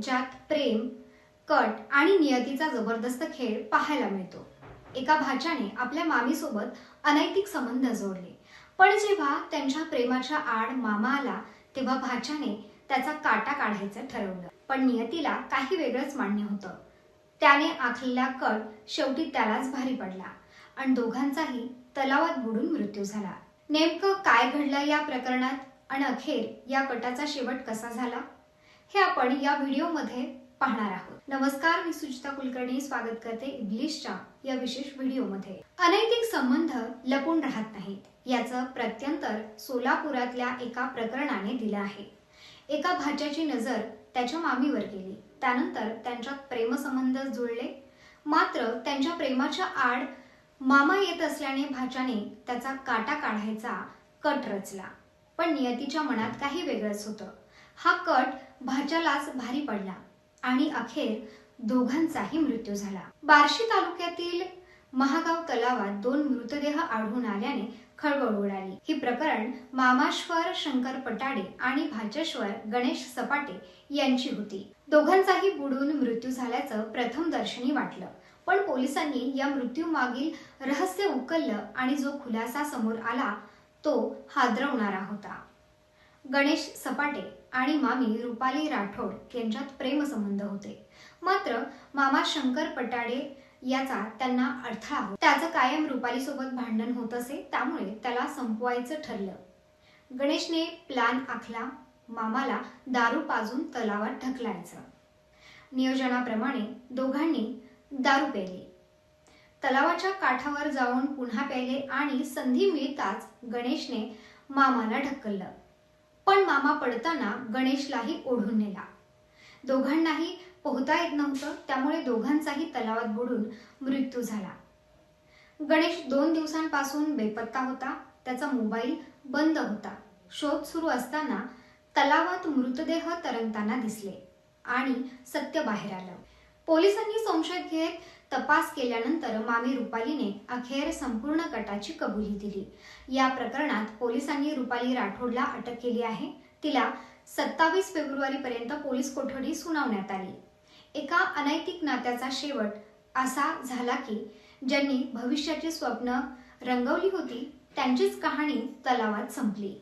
ज्यात प्रेम कट आणि नियतीचा जबरदस्त खेळ पाहायला मिळतो. एका भाच्याने आपल्या मामीसोबत अनैतिक संबंध जोडले. पण जेव्हा त्यांच्या प्रेमाच्या आड मामा आला तेव्हा भाच्याने त्याचा काटा काढायचं ठरवलं. पण नियतीला काही वेगळंच मान्य होतं. त्याने आखलेला कट शेवटी त्यालाच भारी पडला आणि दोघांचाही तलावात बुडून मृत्यू झाला. नेमकं काय घडलं या प्रकरणात? आणि अखेर या कटाचा शेवट कसा झाला? हे आपण या व्हिडिओमध्ये पाहणार आहोत. नमस्कार मी सुचिता कुलकर्णी. स्वागत करते इंग्लिशच्या या विशेष व्हिडिओमध्ये. अनैतिक संबंध लपून राहत नाहीत. याचं प्रत्यंतर सोलापुरातल्या एका प्रकरणाने दिलं आहे. एका भाच्याची नजर त्याच्या मामीवर गेली. त्यानंतर त्यांच्यात प्रेमसंबंध जुळले. मात्र त्यांच्या प्रेमाच्या आड मामा येत असल्याने भाच्याने त्याचा काटा काढायचा कट रचला. पण नियतीच्या मनात काही वेगळंच होतं. हा कट भाच्यालाच भारी पडला आणि अखेर दोघांचाही मृत्यू झाला. बार्शी तालुक्यातील महागाव तलावात दोन मृतदेह आढळून आल्याने खळबळ उडाली. ही प्रकरण मामाश्वर शंकर पटाडे आणि भाचेश्वर गणेश सपाटे यांची होती. दोघांचाही बुडून मृत्यू झाल्याचं प्रथम दर्शनी वाटलं. पण पोलिसांनी या मृत्यू मागील रहस्य उकललं आणि जो खुलासा समोर आला तो हादरवणारा होता. गणेश सपाटे आणि मामी रुपाली राठोड यांच्यात प्रेमसंबंध होते. मात्र मामा शंकर पटाडे याचा त्यांना अडथळा होता. त्याचं कायम रुपालीसोबत भांडण होत असे त्यामुळे त्याला संपवायचं ठरलं. गणेशने प्लान आखला मामाला दारू पाजून तलावात ढकलायचं. नियोजनाप्रमाणे दोघांनी दारू प्यायली. तलावाच्या काठावर जाऊन पुन्हा प्यायले आणि संधी मिळताच गणेशने मामाला ढकललं. पण मामा पडताना गणेशलाही ओढून नेला. दोघांनाही पोहता येत नव्हतं त्यामुळे दोघांचाही तलावात बुडून मृत्यू झाला. गणेश दोन दिवसांपासून बेपत्ता होता त्याचा मोबाईल बंद होता. शोध सुरू असताना तलावात मृतदेह तरंगताना दिसले आणि सत्य बाहेर आलं. पोलिसांनी संशय घेत तपास केल्यानंतर मामी रुपालीने अखेर संपूर्ण कटाची कबुली दिली. या प्रकरणात पोलिसांनी रुपाली राठोडला अटक केली आहे. तिला सत्तावीस फेब्रुवारी पर्यंत पोलीस कोठडी सुनावण्यात आली. एका अनैतिक नात्याचा शेवट असा झाला की ज्यांनी भविष्याची स्वप्न रंगवली होती त्यांचीच कहाणी तलावात संपली.